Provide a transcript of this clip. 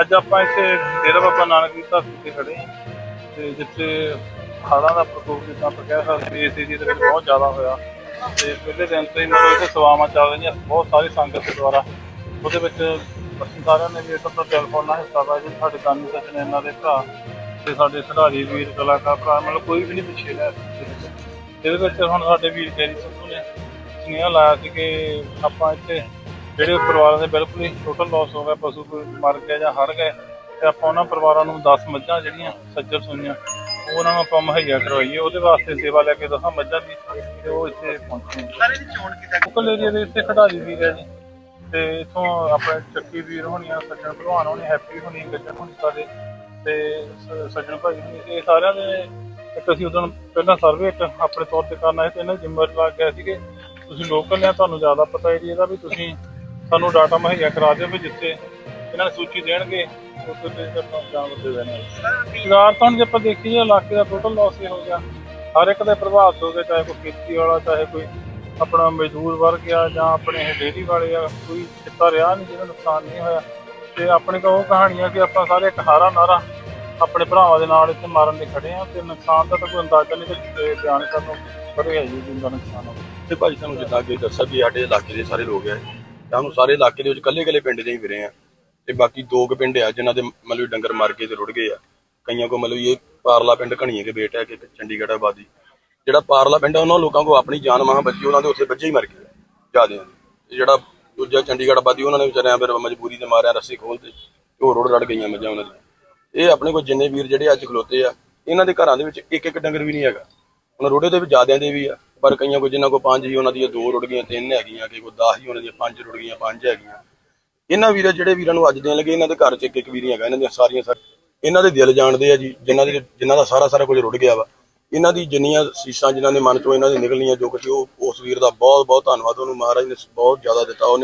ਅੱਜ ਆਪਾਂ ਇੱਥੇ ਡੇਰਾ ਬਾਬਾ ਨਾਨਕ ਦੀ ਧਰਤੀ ਤੇ ਖੜੇ ਹਾਂ ਤੇ ਜਿੱਥੇ ਹੜ੍ਹਾਂ ਦਾ ਪ੍ਰਕੋਪ ਜਿੱਦਾਂ ਆਪਾਂ ਕਹਿ ਸਕਦੇ ਇਸ ਏਰੀਏ ਦੇ ਵਿੱਚ ਬਹੁਤ ਜ਼ਿਆਦਾ ਹੋਇਆ। ਤੇ ਪਹਿਲੇ ਦਿਨ ਤੋਂ ਹੀ ਮਤਲਬ ਇੱਥੇ ਸੇਵਾਵਾਂ ਚੱਲ ਰਹੀਆਂ, ਬਹੁਤ ਸਾਰੀ ਸੰਗਤ ਦੇ ਦੁਆਰਾ। ਉਹਦੇ ਵਿੱਚ ਅਸੀਂ ਸਾਰਿਆਂ ਨੇ ਵੀ ਇੱਕ ਤਾਂ ਟੈਲੀਫੋਨ ਨਾਲ ਹਿੱਸਾ ਪਾਇਆ ਜੀ, ਸਾਡੇ ਦਾਨੀ ਸੱਜਣ ਇਹਨਾਂ ਦੇ ਭਰਾ ਤੇ ਸਾਡੇ ਖਿਡਾਰੀ ਵੀਰ, ਕਲਾਕਾਰ ਭਰਾ, ਮਤਲਬ ਕੋਈ ਵੀ ਨਹੀਂ ਪਿੱਛੇ ਰਿਹਾ ਇਹਦੇ ਵਿੱਚ ਹੁਣ ਸਾਡੇ ਵੀਰ ਕੈਰੀ ਸੰਧੂ ਨੇ ਸੁਨੇਹਾ ਲਾਇਆ ਸੀ ਕਿ ਆਪਾਂ ਇੱਥੇ ਜਿਹੜੇ ਪਰਿਵਾਰਾਂ ਦੇ ਬਿਲਕੁਲ ਹੀ ਟੋਟਲ ਲਾਸ ਹੋ ਗਿਆ ਪਸ਼ੂ ਕੋਈ ਮਰ ਗਿਆ ਜਾਂ ਹੜ ਗਏ ਤੇ ਆਪਾਂ ਉਹਨਾਂ ਪਰਿਵਾਰਾਂ ਨੂੰ 10 ਮੱਝਾਂ ਜਿਹੜੀਆਂ ਸੱਜਰ ਉਹ ਉਹਨਾਂ ਨੂੰ ਆਪਾਂ ਮੁਹੱਈਆ ਕਰਵਾਈਏ ਉਹਦੇ ਵਾਸਤੇ ਸੇਵਾ ਲੈ ਕੇ ਦਸਾਂ ਮੱਝਾਂ ਦੀ ਤੇ ਉਹ ਇੱਥੇ ਪਹੁੰਚੇ ਸਾਰੇ ਦੀ ਚੋਣ ਕੀਤਾ ਲੋਕਲ ਏਰੀਆ ਦੇ ਇੱਥੇ ਖਿਡਾਰੀ ਵੀਰ ਹੈ ਜੀ ਤੇ ਇਥੋਂ ਆਪਣੇ ਚੱਕੀ ਵੀਰ ਹੋਣੀਆਂ ਸੱਜਣ ਭਲਵਾਨ ਹੋਣੀ ਹੈਪੀ ਹੋਣੀ ਗੱਜਣ ਹੋਣੀ ਸਾਡੇ ਤੇ ਸ- ਸੱਜਣ ਭਾਈ ਹੋਣੀ ਇਹ ਸਾਰਿਆਂ ਦੇ ਇੱਕ ਅਸੀਂ ਉਦੋਂ ਪਹਿਲਾਂ ਸਰਵੇ ਇੱਕ ਆਪਣੇ ਤੌਰ ਤੇ ਕਰਨਾ ਹੈ ਤੇ ਇਹਨਾਂ ਜ਼ਿੰਮੇਵਾਰੀ ਲਾ ਕੇ ਸੀਗੇ। ਤੁਸੀਂ ਲੋਕਲ ਨੇ ਤੁਹਾਨੂੰ ਜ਼ਿਆਦਾ ਪਤਾ ਏਰੀਆ ਦਾ ਵੀ ਤੁਸੀਂ ਸਾਨੂੰ ਡਾਟਾ ਮੁਹੱਈਆ ਕਰਾ ਦਿਓ ਵੀ ਜਿੱਥੇ ਇਹਨਾਂ ਨੇ ਸੂਚੀ ਦੇਣਗੇ, ਉੱਥੇ ਤੇ ਆਪਾਂ ਜਾਣ ਦੇ ਦੇਣਾ ਰੁਜ਼ਗਾਰ ਤਾਂ ਹੁਣ ਜੇ ਆਪਾਂ ਦੇਖੀਏ, ਇਲਾਕੇ ਦਾ ਟੋਟਲ ਲਾਸ ਹੀ ਹੋ ਗਿਆ। ਹਰ ਇੱਕ ਦੇ ਪ੍ਰਭਾਵਿਤ ਹੋ ਗਏ ਚਾਹੇ ਕੋਈ ਖੇਤੀ ਵਾਲਾ, ਚਾਹੇ ਕੋਈ ਆਪਣਾ ਮਜ਼ਦੂਰ ਵਰਗ ਆ, ਜਾਂ ਆਪਣੇ ਇਹ ਡੇਅਰੀ ਵਾਲੇ ਆ, ਕੋਈ ਕਿੱਤਾ ਰਿਹਾ ਨਹੀਂ ਜਿਹਦਾ ਨੁਕਸਾਨ ਨਹੀਂ ਹੋਇਆ। ਤੇ ਆਪਣੇ ਕੋਲ ਉਹ ਕਹਾਣੀਆਂ ਕਿ ਆਪਾਂ ਸਾਰੇ ਇੱਕ ਹਾਰਾ ਨਾਰਾ ਆਪਣੇ ਭਰਾਵਾਂ ਦੇ ਨਾਲ ਇੱਥੇ ਮਾਰਨ ਲਈ ਖੜੇ ਆ ਤੇ ਨੁਕਸਾਨ ਦਾ ਤਾਂ ਕੋਈ ਅੰਦਾਜ਼ਾ ਨਹੀਂ ਤੇ ਬਿਆਨ ਕਰਨ ਨੂੰ ਬੜੇ ਹੈ ਜੀ ਜਿੰਦਾ ਨੁਕਸਾਨ ਹੋ ਤੇ ਭਾਜੀ, ਤੁਹਾਨੂੰ ਜਿੱਦਾਂ ਅੱਗੇ ਦੱਸਿਆ ਵੀ ਸਾਡੇ ਇਲਾਕੇ ਦੇ ਸਾਰੇ ਲੋਕ ਆ ਸਾਨੂੰ ਸਾਰੇ ਇਲਾਕੇ ਦੇ ਵਿੱਚ ਕੱਲੇ ਕੱਲੇ ਪਿੰਡ ਦੇ ਹੀ ਫਿਰੇ ਆ। ਤੇ ਬਾਕੀ ਦੋ ਕੁ ਪਿੰਡ ਆ ਜਿਨ੍ਹਾਂ ਦੇ ਮਤਲਬ ਡੰਗਰ ਮਰ ਗਏ ਤੇ ਰੁੜ ਗਏ ਆ। ਕਈਆਂ ਕੋ ਮਤਲਬ ਇਹ ਪਾਰਲਾ ਪਿੰਡ ਘਣੀਏ ਕੇ ਬੇਟਾ ਕਿ ਚੰਡੀਗੜ੍ਹ ਆਬਾਦੀ। ਜਿਹੜਾ ਪਾਰਲਾ ਪਿੰਡ ਆ, ਉਹਨਾਂ ਲੋਕਾਂ ਕੋ ਆਪਣੀ ਜਾਨ ਮਾਂ ਬਚੀ ਉਹਨਾਂ ਦੇ ਉੱਥੇ ਬੱਚੇ ਹੀ ਮਰ ਗਏ ਜਿਆਦੇ ਦੇ। ਜਿਹੜਾ ਦੂਜਾ ਚੰਡੀਗੜ੍ਹ ਆਬਾਦੀ, ਉਹਨਾਂ ਨੇ ਵਿਚਾਰਿਆਂ ਫਿਰ ਮਜਬੂਰੀ ਤੇ ਮਾਰਿਆ, ਰੱਸੀ ਖੋਲ ਤੇ ਉਹ ਰੁੜ ਰੜ ਗਈਆਂ ਮੱਝਾਂ ਉਹਨਾਂ ਦੀਆਂ। ਇਹ ਆਪਣੇ ਕੋਲ ਜਿੰਨੇ ਵੀਰ ਜਿਹੜੇ ਅੱਜ ਖਲੋਤੇ ਆ, ਇਹਨਾਂ ਦੇ ਘਰਾਂ ਦੇ ਵਿੱਚ ਇੱਕ ਇੱਕ ਡੰਗਰ ਵੀ ਨਹੀਂ ਹੈਗਾ। ਹੁਣ ਰੋੜੇ ਦੇ ਵੀ ਜ਼ਿਆਦਿਆਂ ਦੇ ਵੀ ਆ, ਪਰ ਕਈਆਂ ਕੋ ਜਿਨ੍ਹਾਂ ਕੋ ਪੰਜ ਹੀ ਉਹਨਾਂ ਦੀਆਂ ਦੋ ਰੁੜ ਗਈਆਂ, ਤਿੰਨ ਹੈਗੀਆਂ ਕਿ ਕੋ 10 ਹੀ ਉਹਨਾਂ ਦੀਆਂ ਪੰਜ ਰੁੜ ਗਈਆਂ, ਪੰਜ ਹੈਗੀਆਂ। ਇਹਨਾਂ ਵੀਰਾਂ, ਜਿਹੜੇ ਵੀਰਾਂ ਨੂੰ ਅੱਜ ਦੇਣ ਲੱਗੇ, ਇਹਨਾਂ ਦੇ ਘਰ 'ਚ ਇੱਕ ਇੱਕ ਵੀਰ ਹੈਗਾ ਇਹਨਾਂ ਦੀਆਂ ਸਾਰੀਆਂ ਸਾਰ ਇਹਨਾਂ ਦੇ ਦਿਲ ਜਾਣਦੇ ਆ ਜੀ, ਜਿਨ੍ਹਾਂ ਦੇ, ਜਿਨ੍ਹਾਂ ਦਾ ਸਾਰਾ ਸਾਰਾ ਕੁਝ ਰੁੜ ਗਿਆ ਵਾ। ਇਹਨਾਂ ਦੀ ਜਿੰਨੀਆਂ ਸੀਸਾਂ ਜਿਨ੍ਹਾਂ ਦੇ ਮਨ ਚੋਂ ਇਹਨਾਂ ਦੀ ਨਿਕਲੀਆਂ ਜੋ ਕੁਝ ਉਹ ਉਸ ਵੀਰ ਦਾ ਬਹੁਤ ਬਹੁਤ ਧੰਨਵਾਦ ਉਹਨੂੰ ਮਹਾਰਾਜ ਨੇ ਬਹੁਤ ਜ਼ਿਆਦਾ ਦਿੱਤਾ, ਉਹਨੇ